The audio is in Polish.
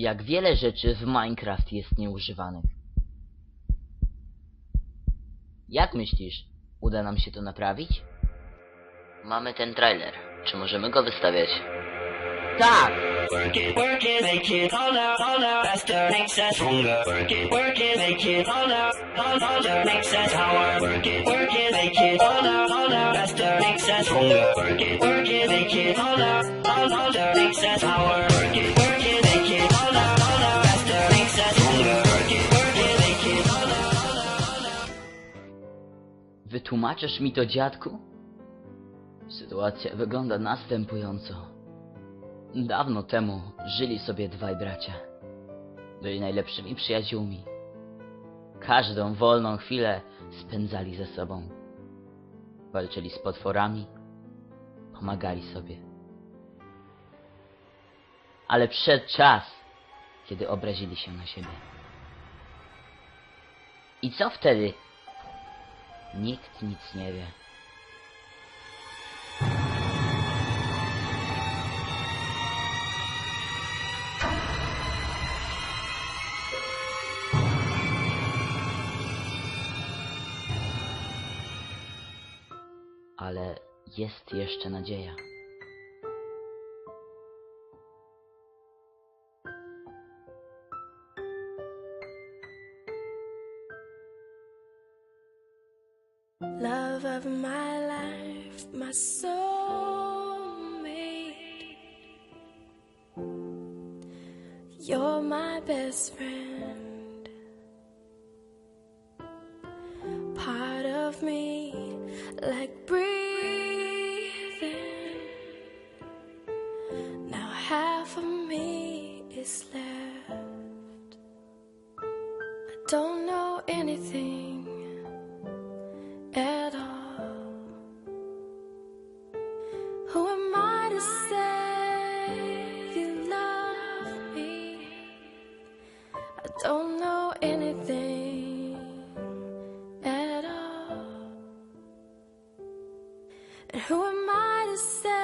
Jak wiele rzeczy w Minecraft jest nieużywanych. Jak myślisz, uda nam się to naprawić? Mamy ten trailer. Czy możemy go wystawiać? Tak! Work it, work it, make it harder, harder, faster, makes us stronger. Work it, work it, make it harder, harder, harder, makes us power. Work it, work it, make it harder, harder, faster, makes us stronger. Work it, work it, make it harder, harder, harder, makes us power. Work it, work it, Wytłumaczysz mi to, dziadku? Sytuacja wygląda następująco. Dawno temu żyli sobie dwaj bracia. Byli najlepszymi przyjaciółmi. Każdą wolną chwilę spędzali ze sobą. Walczyli z potworami, pomagali sobie. Ale przyszedł czas, kiedy obrazili się na siebie. I co wtedy? Nikt nic nie wie. Ale jest jeszcze nadzieja. Love of my life, my soulmate. You're my best friend. Part of me, like breathing. Now half of me is left. I don't know anything am I to say you love me? I don't know anything at all. And who am I to say?